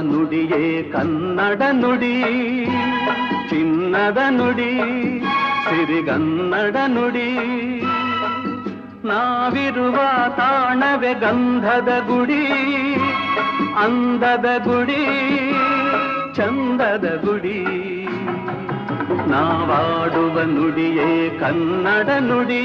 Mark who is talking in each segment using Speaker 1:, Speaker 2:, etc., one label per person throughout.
Speaker 1: ನುಡಿಯೇ ಕನ್ನಡ ನುಡಿ, ಚಿನ್ನದ ನುಡಿ, ಸಿರಿಗನ್ನಡ ನುಡಿ. ನಾವಿರುವ ತಾಣವೆ ಗಂಧದ ಗುಡಿ, ಅಂದದ ಗುಡಿ, ಚಂದದ ಗುಡಿ. ನಾವಾಡುವ ನುಡಿಯೇ ಕನ್ನಡ ನುಡಿ.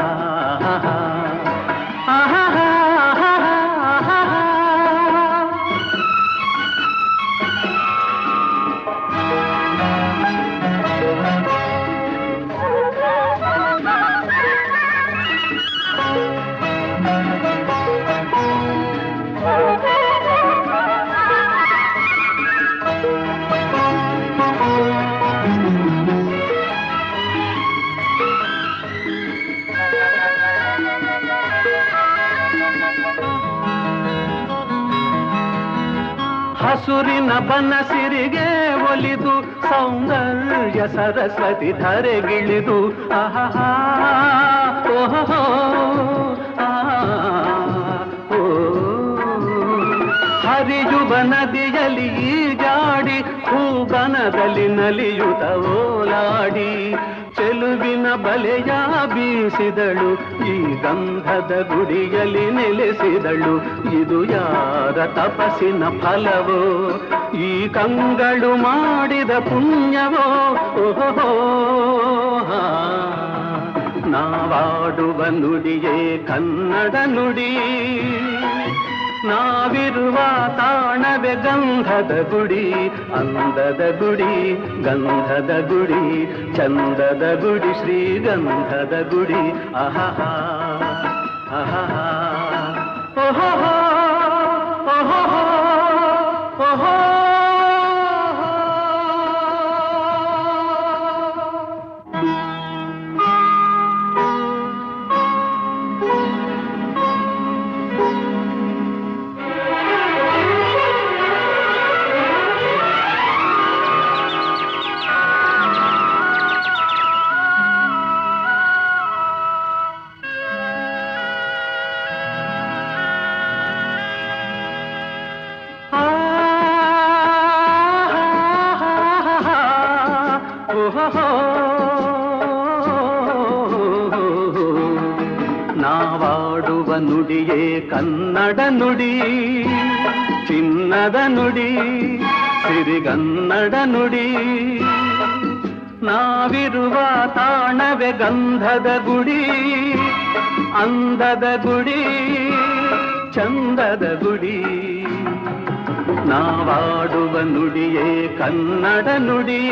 Speaker 1: ಹಸುರಿನ ಬನಸಿರಿಗೆ ಒಲಿದು ಸೌಂದರ್ಯ ಸರಸ್ವತಿ ಧರೆಗಿಳಿದು ಆಹಾ ಓಹೋ ಹರಿಯುವ ನದಿಯಲ್ಲಿ ಈಜಾಡಿ ಹೂಬನದಲ್ಲಿ ನಲಿಯುತ್ತ ಓಲಾಡಿ. ಚೆಲುವಿನ ಬಲೆಯ ಬೀಸಿದಳು, ಈ ಗಂಧದ ಗುಡಿಯಲ್ಲಿ ನೆಲೆಸಿದಳು. ಇದು ಯಾರ ತಪಸ್ಸಿನ ಫಲವೋ? ಈ ಕಂಗಳು ಮಾಡಿದ ಪುಣ್ಯವೋ? ಓಹೋ ನಾವಾಡುವ ನುಡಿಯೇ ಕನ್ನಡ ನುಡಿ. ನಾವಿರುವ ತಾಣವೆ ಗಂಧದ ಗುಡಿ, ಅಂದದ ಗುಡಿ, ಗಂಧದ ಗುಡಿ, ಚಂದದ ಗುಡಿ ಶ್ರೀ ಗಂಧದ ಗುಡಿ. ಅಹಹ ಅಹಹ. ಓಹೋ ನಾವಾಡುವ ನುಡಿಯೇ ಕನ್ನಡ ನುಡಿ, ಚಿನ್ನದ ನುಡಿ, ಸಿರಿಗನ್ನಡ ನುಡಿ. ನಾವಿರುವ ತಾಣವೆ ಗಂಧದ ಗುಡಿ, ಅಂದದ ಗುಡಿ, ಚಂದದ ಗುಡಿ. ನಾವಾಡುವ ನುಡಿಯೇ ಕನ್ನಡ ನುಡಿ.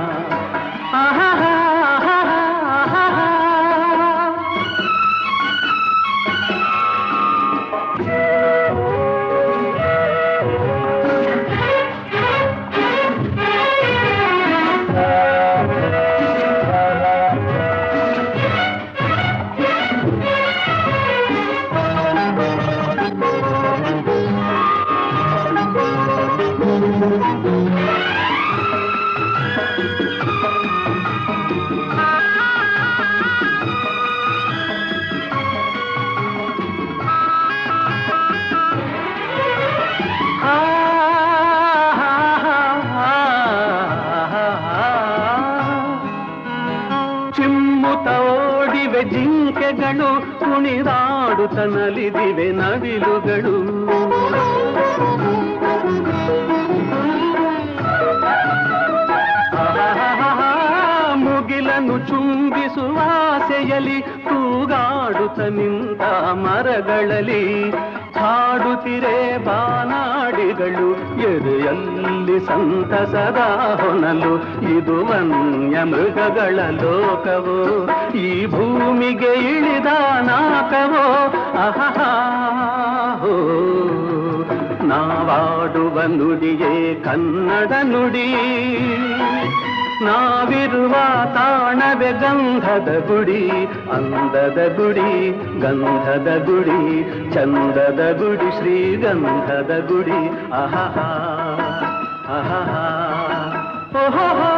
Speaker 1: ಚಿಮ್ಮುತ ಓಡಿವೆ ಜಿಂಕೆಗಳು ಕುಣಿದಾಡುತ್ತ ನಲಿದಿವೆ ನವಿಲುಗಳು ಮುಗಿಲನ್ನು ಚುಂಬಿಸುವ ಆಸೆಯಲಿ ತೂಗಾಡುತ್ತ ನಿಂತ ಮರಗಳಲ್ಲಿ ಹಾಡುತ್ತಿರೆ ಬಾನಾಡಿಗಳು, ಎದೆಯಲ್ಲಿ ಸಂತಸದ ಹೊನಲು, ಇದು ವನ್ಯ ಮೃಗಗಳ ಲೋಕವೋ? ಈ ಭೂಮಿಗೆ ಇಳಿದ ನಾಕವೋ? ಹೋ. ನಾವಾಡುವ ನುಡಿಯೇ ಕನ್ನಡ ನುಡಿ. ನಾವಿರುವ ತಾಣವೆ ಗಂಧದ ಗುಡಿ, ಅಂದದ ಗುಡಿ, ಗಂಧದ ಗುಡಿ, ಚಂದದ ಗುಡಿ ಶ್ರೀ ಗಂಧದ ಗುಡಿ. ಅಹಹ ಅಹಹ. ಓಹೋ